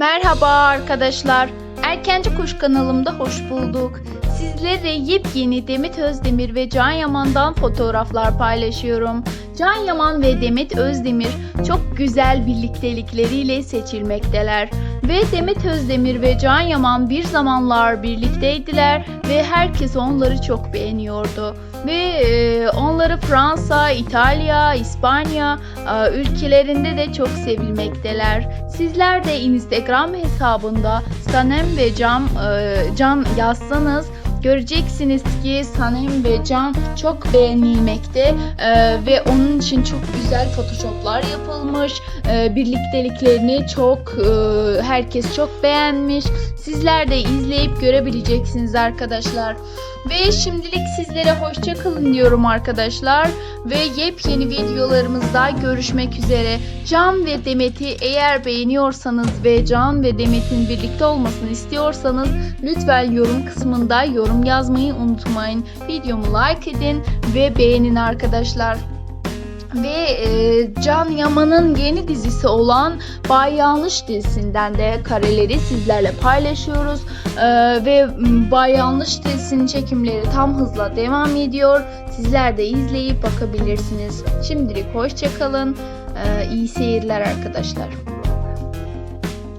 Merhaba arkadaşlar. Erkenci Kuş kanalımda hoş bulduk. Sizlere yepyeni Demet Özdemir ve Can Yaman'dan fotoğraflar paylaşıyorum. Can Yaman ve Demet Özdemir çok güzel birliktelikleriyle seçilmekteler. Ve Demet Özdemir ve Can Yaman bir zamanlar birlikteydiler ve herkes onları çok beğeniyordu. Ve e, onları Fransa, İtalya, İspanya e, ülkelerinde de çok sevilmekteler. Sizler de Instagram hesabında Sanem ve Can, e, Can yazsanız göreceksiniz ki Sanem ve Can çok beğenilmekte e, ve onun için çok güzel photoshoplar yapılmış. E, birlikteliklerini çok e, herkes çok beğenmiş. Sizler de izleyip görebileceksiniz arkadaşlar. Ve şimdilik sizlere hoşça kalın diyorum arkadaşlar. Ve yepyeni videolarımızda görüşmek üzere. Can ve Demet'i eğer beğeniyorsanız ve Can ve Demet'in birlikte olmasını istiyorsanız lütfen yorum kısmında yorum yazmayı unutmayın. Videomu like edin ve beğenin arkadaşlar. Ve e, Can Yaman'ın yeni dizisi olan Bay Yanlış dizisinden de kareleri sizlerle paylaşıyoruz. E, ve Bay Yanlış dizisinin çekimleri tam hızla devam ediyor. Sizler de izleyip bakabilirsiniz. Şimdilik hoşçakalın. E, iyi seyirler arkadaşlar.